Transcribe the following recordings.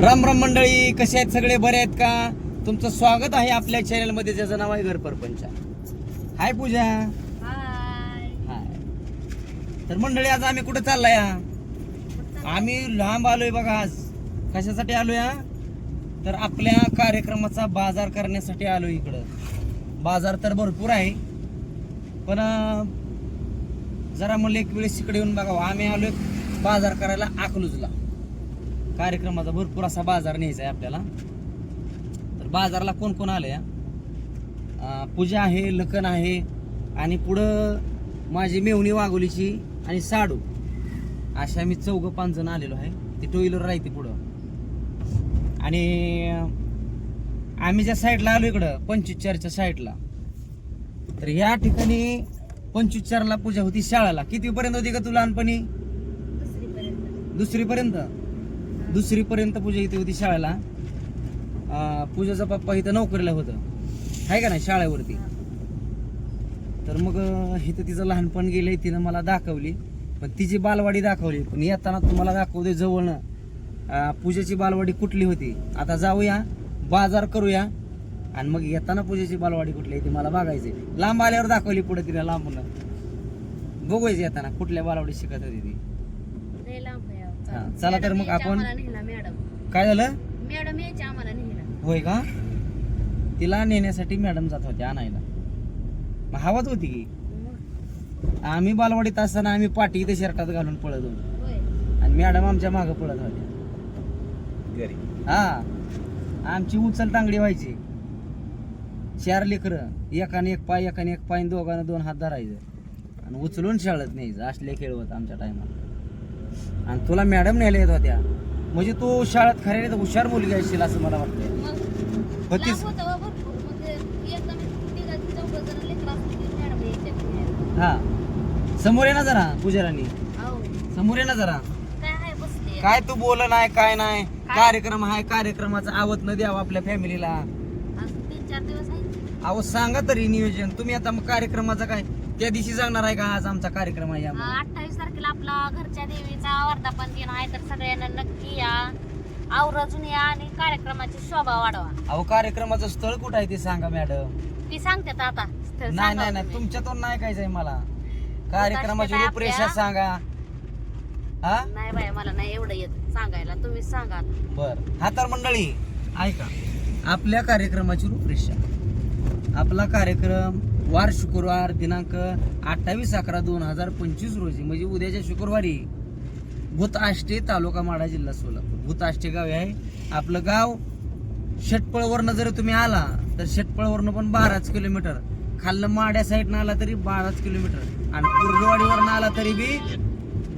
राम राम मंडळी कसे आहेत सगळे? बरे आहेत का? तुमचं स्वागत आहे आपल्या चॅनलमध्ये ज्याचं नाव आहे घर परपंच. हाय पूजा. हाय. तर मंडळी आज आम्ही कुठे चाललाय? आम्ही लांब आलोय बघा आज. कशासाठी आलोय? तर आपल्या कार्यक्रमाचा बाजार करण्यासाठी आलो इकडं. बाजार तर भरपूर आहे. पण जरा म्हणलं एक वेळेस इकडे येऊन बघावं. आम्ही आलोय बाजार करायला अकलूजला. कार्यक्रमाचा भरपूर असा बाजार न्यायचा आहे आपल्याला. तर बाजारला कोण कोण आलंय? हा? अं, पूजा आहे लखन आहे आणि पुढं माझी मेवणी वाघोलीची आणि साडू. अशा मी चौघ पाच जण आलेलो आहे. ती टू व्हीलर राहते पुढं. आणि आम्ही ज्या साईडला आलो इकडं पंचवीस चारच्या साईडला तर या ठिकाणी पंचवीस चारला पूजा होती शाळेला. किती पर्यंत होती का तू लहानपणी? दुसरीपर्यंत? दुसरीपर्यंत पूजा इथे होती शाळेला. पूजाचा पप्पा इथं नोकरीला होतं. आहे का नाही शाळेवरती? तर मग इथं तिचं लहानपण गेलंय तिनं मला दाखवली. पण तिची बालवाडी दाखवली. पण येताना तुम्हाला दे जवळनं. पूजेची बालवाडी कुठली होती? आता जाऊया बाजार करूया. आणि मग येताना पूजेची बालवाडी कुठली आहे ती मला बघायची लांब आल्यावर दाखवली पुढे तिला लांबून. बघूयची येताना कुठल्या बालवाडी शिकत होती ती. हा, चला तर मग आपण- मॅडम. काय झालं? मॅडम यायची आम्हाला नेला होय का? तिला नेण्यासाठी मॅडम जात होते आणायला. मग हवाच होती की. मग, आम्ही बालवाडीत असताना आम्ही पाठी इथे शर्टात घालून पळत होतो. होय. आणि मॅडम आमच्या मागं पळत होत्या. घरी. हा. आमची उचल टांगडी व्हायची. चार लेकरं एकाने एक पाय एकाने एक पाय आणि दोघांना दोन हात धरायचं. आणि उचलून शाळेत न्यायचं. असले खेळ होत आमच्या टायमाला आणि तुला मॅडम न्यायला येत होत्या. म्हणजे तू शाळेत खऱ्याने हुशार मुलगी असशील असं मला वाटतं होतीस. होतं हो समोर ये ना जरा पूजाराणी समोर ये ना जरा. काय तू बोल नाही काय नाही. कार्यक्रम आहे कार्यक्रमाचा आवत न द्यावा आपल्या फॅमिलीला अहो सांगा तरी नियोजन. तुम्ही आता मग कार्यक्रमाचा काय? त्या दिवशी सांगणार आहे का आज आमचा कार्यक्रम आहे यामुळे? अठ्ठावीस तारखेला आपला घरच्या देवीचा वर्धापन दिन आहे तर सगळ्यांना नक्की या आवर्जून या आणि कार्यक्रमाची शोभा वाढवा. अहो कार्यक्रमाचं स्थळ कुठं आहे ते सांगा मॅडम. ती सांगतात आता. स्थळ नाही सांगा नाही नाही तुम्ही. तुमच्यातून नाही कायच आहे मला कार्यक्रमाची काय रूपरेषा सांगा. हा? नाही बाय मला नाही एवढं येत सांगायला. तुम्ही सांगा आता. बर. हा तर मंडळी ऐका. आपल्या कार्यक्रमाची रूपरेषा आपला कार्यक्रम वार शुक्रवार दिनांक अठ्ठावीस अकरा दोन हजार पंचवीस रोजी म्हणजे उद्याच्या शुक्रवारी भूताष्टे तालुका माडा जिल्हा सोलापूर. भूताष्टे गाव आहे. आपलं गाव शेटपळवरनं जर तुम्ही आला तर शेटपळवरनं पण बाराच किलोमीटर. खाल्लं माड्या साईडनं आला तरी बाराच किलोमीटर. आणि कुर्डवाडीवरनं आला तरी बी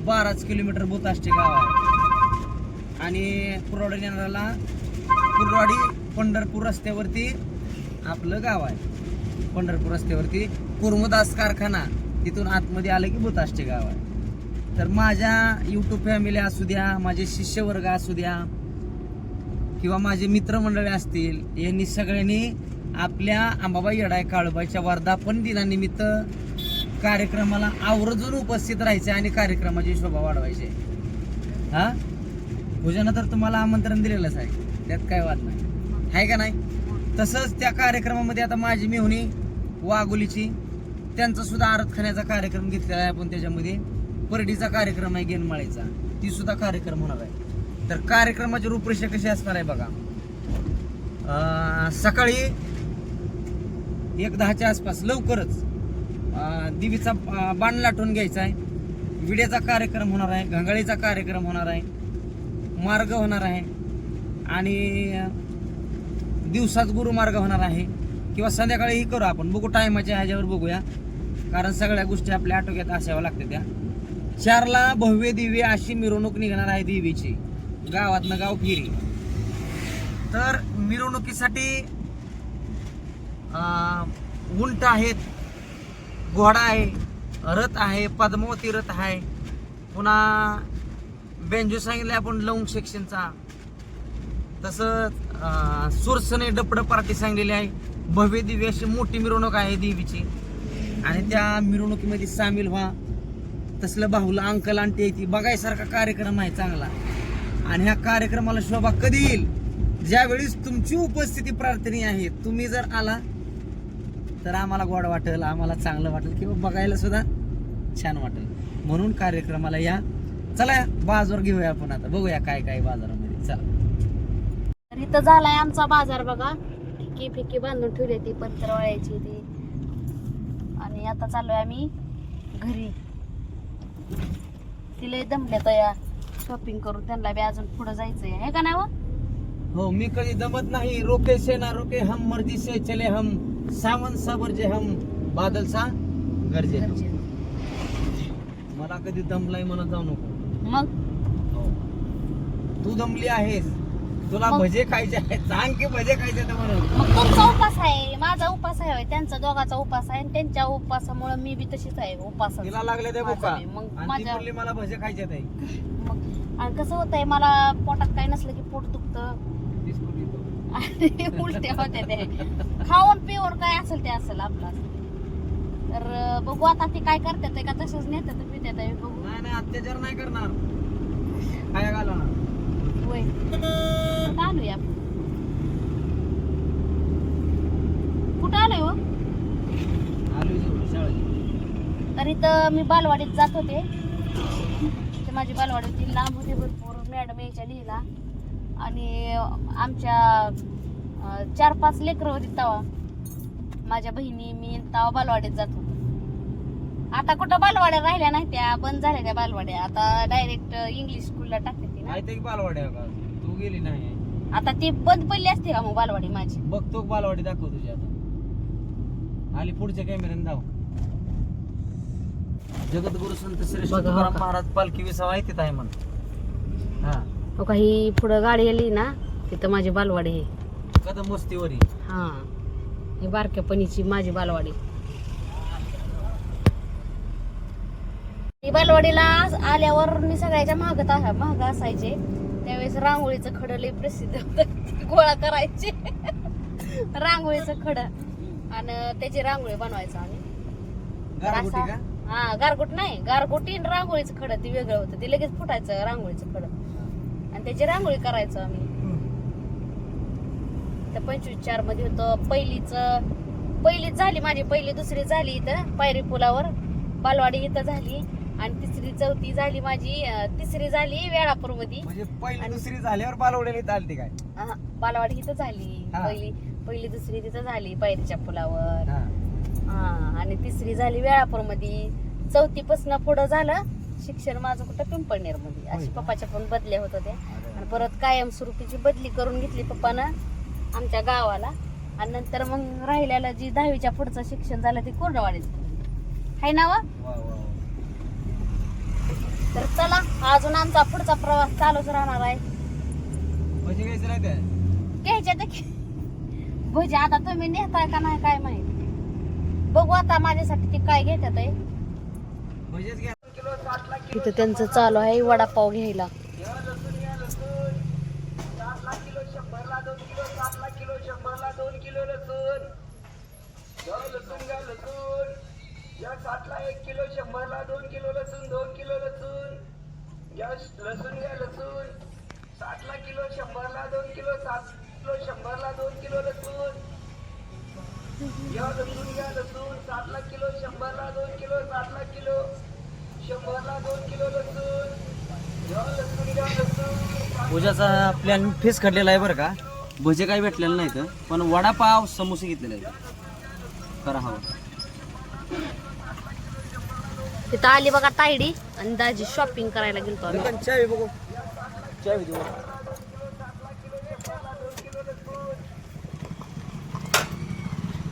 बाराच किलोमीटर भूताष्टे गाव आहे. आणि कुरवाडी येणाऱ्याला कुरवाडी पंढरपूर रस्त्यावरती आपलं गाव आहे. पंढरपूर रस्त्यावरती कुर्मदास कारखाना तिथून आतमध्ये आलं की भूताष्टे गाव आहे. तर माझ्या यूट्यूब फॅमिली असू द्या माझे शिष्यवर्ग असू द्या किंवा माझे मित्रमंडळी असतील यांनी सगळ्यांनी आपल्या अंबाबाई येडाय काळूबाईच्या वर्धापन दिनानिमित्त कार्यक्रमाला आवर्जून उपस्थित राहायचे आणि कार्यक्रमाची शोभा वाढवायची. आहे. हा? पूजानं तर तुम्हाला आमंत्रण दिलेलंच आहे. त्यात काय वाद नाही. आहे का नाही? तसंच त्या कार्यक्रमामध्ये आता माझी मेहुणी वाघोलीची त्यांचा सुद्धा आरतखण्याचा कार्यक्रम घेतलेला आहे आपण त्याच्यामध्ये. परडीचा कार्यक्रम आहे गेनमाळीचा. ती सुद्धा कार्यक्रम होणार आहे. तर कार्यक्रमाची रूपरेषा कशी असणार आहे बघा. सकाळी एक दहाच्या आसपास लवकरच दिवीचा देवीचा बाण लाटून घ्यायचा आहे. विड्याचा कार्यक्रम होणार आहे घंगाळीचा कार्यक्रम होणार आहे मार्ग होणार आहे. आणि दिवसात गुरुमार्ग होणार आहे. किंवा संध्याकाळीही करू आपण. बघू टायमाच्या ह्याच्यावर बघूया. कारण सगळ्या गोष्टी आपल्या आटोक्यात असाव्या लागतात त्या. चारला भव्य दिव्य अशी मिरवणूक निघणार आहे देवीची. गावातनं गाव फिरी. तर मिरवणुकीसाठी उंट आहेत घोडा आहे रथ आहे पद्मावती रथ आहे. पुन्हा बेंजो सांगितलं आपण लवंग सेक्शनचा. तसंच सुरसने डपड पार्टी सांगलेली आहे. भव्य दिव्य अशी मोठी मिरवणूक आहे देवीची. आणि त्या मिरवणुकीमध्ये सामील व्हा. तसलं बाहुलं अंकल आणते ती बघायसारखा कार्यक्रम आहे चांगला. आणि ह्या कार्यक्रमाला शोभा कधी येईल? ज्यावेळेस तुमची उपस्थिती प्रार्थनी आहे. तुम्ही जर आला तर आम्हाला गोड वाटेल आम्हाला चांगलं वाटेल किंवा बघायला सुद्धा छान वाटेल. म्हणून कार्यक्रमाला या. चला बाजार घेऊया आपण आता. बघूया काय काय बाजारामध्ये. चला. इथं झालाय आमचा बाजार बघा. फिकी फिकी बांधून ठेवली ती पत्रवाळ्याची ती. आणि आता चाललोय आम्ही घरी. तिला दमल्या तया. शॉपिंग करून त्यांना बी अजून पुढे जायचंय. हे का नाही हो? हो मी कधी दमत नाही. रोके से ना रोके हम मर्जी से चले हम. सावन सबर जे हम बादल सा गरजे. मला कधी दमलाय म्हणत जाऊ नको. मग? हो. तू दमली आहेस. तुला मग- भजे खायचे आहेत. सांग की भजे खायचे म्हणून. मग तुमचा उपास आहे माझा उपास आहे होय. त्यांचा दोघाचा उपास आहे आणि त्यांच्या उपासामुळे मी बी तशीच आहे उपास तिला लागले ते माझा. मग आणि ती माझ्या- मला भजे खायचे आहेत. आणि कसं होतंय मला पोटात काही नसलं की पोट दुखतं. आणि उलट्या होत्या ते खाऊन पिऊन काय असेल ते असेल आपला. तर अं, बघू आता ते काय करतात का तसंच नेतात पितात आहे, बघू. नाही नाही अत्याचार नाही करणार. काय घालणार होय. आता आलोय आपण? कुठं आलोय हो? तर इथं मी बालवाडीत जात होते. ते माझी बालवाडी होती लांब होती भरपूर. मॅडम यायच्या लिहिला. आणि आमच्या चार पाच लेकरं होती तवा माझ्या बहिणी मी तवा बालवाडीत जात होतो. आता कुठं बालवाड्या राहिल्या नाही त्या बंद झाल्या त्या बालवाड्या. आता डायरेक्ट इंग्लिश स्कूलला टाकते ती ना. माहिती की बालवाडी आहे का? तू गेली नाही. आता ती बंद पडली असते का मग बालवाडी माझी? बघ तो बालवाडी दाखव तुझी आता. आली पुढच्या कॅमेऱ्याने धाव. जगद्गुरु संत श्रेष्ठ बघा, तुकाराम बघा. महाराज पालखी विसावा आहे तिथं आहे म्हण. हा. हो काही पुढं गाडी आली ना तिथं माझी बालवाडी आहे. कदम वस्तीवरी हा. ही बारक्यापणीची माझी बालवाडी. ही बालवाडीला आल्यावर मी सगळ्याच्या मागत महाग असायचे. त्यावेळेस रांगोळीचं खडं लय प्रसिद्ध होतं. गोळा करायचे. रांगोळीचं खडं. आणि त्याची रांगोळी बनवायचो आम्ही. असा- हा गारगोट नाही. गारगोटी आणि रांगोळीचं खडं ते वेगळं होतं. ते लगेच फुटायचं रांगोळीचं खडं. आणि त्याची रांगोळी करायचो आम्ही. तर पंचवीस चारमध्ये होतं. पहिलीच पहिलीच झाली माझी पहिली दुसरी झाली इथं पायरी पुलावर. बालवाडी इथं झाली. आणि तिसरी चौथी झाली माझी अं, तिसरी झाली वेळापूरमध्ये म्हणजे पहिली दुसरी झाल्यावर बालवड्याला इथं आलती काय बालवाडी इथं झाली हा. पहिली पहिली दुसरी तिथं झाली पायरीच्या पुलावर हा. हा आणि तिसरी झाली वेळापूरमध्ये चौथी पासन पुढं झालं शिक्षण माझं कुठं पिंपळनेरमध्ये होय अशी का? पप्पाच्या पण बदल्या होत होत्या. आणि परत कायमस्वरूपीची बदली करून घेतली पप्पानं आमच्या गावाला आणि नंतर मग राहिलेलं जी दहावीच्या पुढचं शिक्षण झालं ते कोरडवाडीत हाय ना वा? वा, वा, वा. तर चला अजून आमचा पुढचा प्रवास चालूच राहणार आहे. भजी घ्यायचं नाही घ्यायच्या ते भजी आता तुम्ही नेताय का नाही काय माहीत. बघू आता माझ्यासाठी ते काय घेतात आहे. भजीच घ्या. इथं त्यांचं चालू आहे वडापाव घ्यायला. या एक किलो शंभरला दोन किलो लसूण. लसूण घ्या लसूण. सातला किलो शंभरला दोन किलो सात किलो शंभरला दोन किलो लसूण. या लसूण घ्या लसूण. सातला किलो शंभरला दोन किलो सातला किलो शंभरला दोन किलो लसूण. घ्या पूजाचा प्लॅन फेस खडलेला आहे बरं का? भजे काही भेटलेलं नाही तर पण वडापाव समोसे घेतलेले आहेत. करा हवा. तिथं आली बघा तायडी आणि दाजी शॉपिंग करायला गेलतो आम्ही. चावी बघू. चावी देऊ.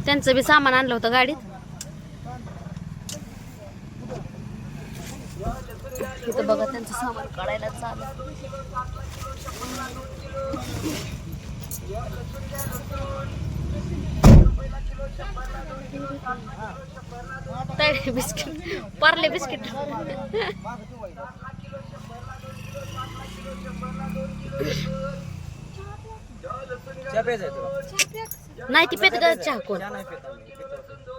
त्यांचं बी सामान आणलं होतं गाडीत. इथं बघा त्यांचं सामान काढायला चालू. तायडी बिस्किट पार्ले बिस्किट? नाही ती पेत ग चहा कोण.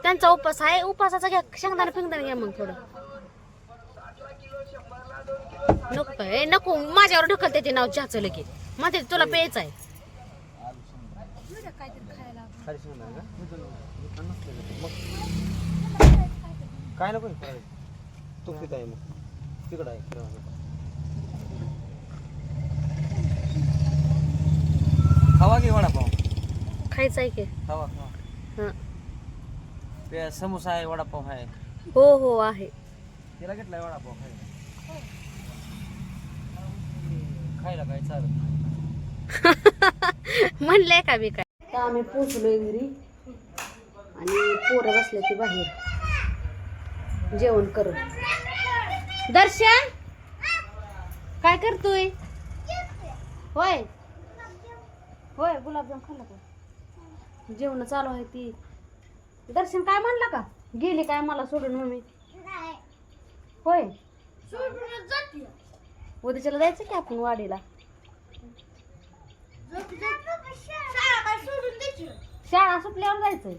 त्यांचा उपास आहे उपासाचा घ्या शेंगदाणा फिंगदाणा घ्या मग थोडं. नको नको माझ्यावर ढकल त्याचे नाव चहाचं लगेच ते तुला प्यायचं आहे. का? मग काय नको तू किती आहे मग? तिकडं आहे. खावा घे वडापाव? खायचं आहे की. खावा खावा. हं. ते समोसा आहे वडापाव आहे. हो हो आहे. तिला घेतलाय वडापाव खायला. खायला काय चालत म्हणलंय का मी काय? आम्ही पोचलोय घरी. आणि पोरं बसले की बाहेर. जेवण करू दर्शन काय करतोय? होय. होय गुलाबजाम खाल्ला का? जेवण चालू आहे ती. दर्शन काय म्हणला का? गेली काय मला सोडून मम्मी? होय. उद्याच्याला जायचं की आपण वाडीला? शाळा सुटल्यावर जायचंय.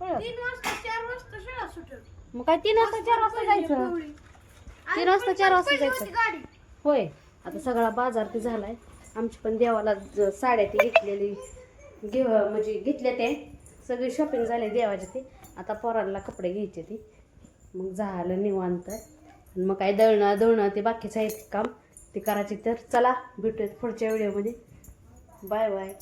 कळलं? मग काय तीन वाजता चार वाजता जायचं? तीन वाजता चार वाजता जायचं. होय. आता सगळा बाजार ते झालाय. आमची पण देवाला ज- साड्या ती घेतलेली. घेव म्हणजे घेतल्या ते सगळी शॉपिंग झाली देवाची ते. आता पोरांना कपडे घ्यायचे ते. मग झालं निवांत. आणि मग काय दळणं दळणं ते बाकीचं आहे काम. ते करायचे तर चला भेटूयात पुढच्या व्हिडिओमध्ये बाय बाय.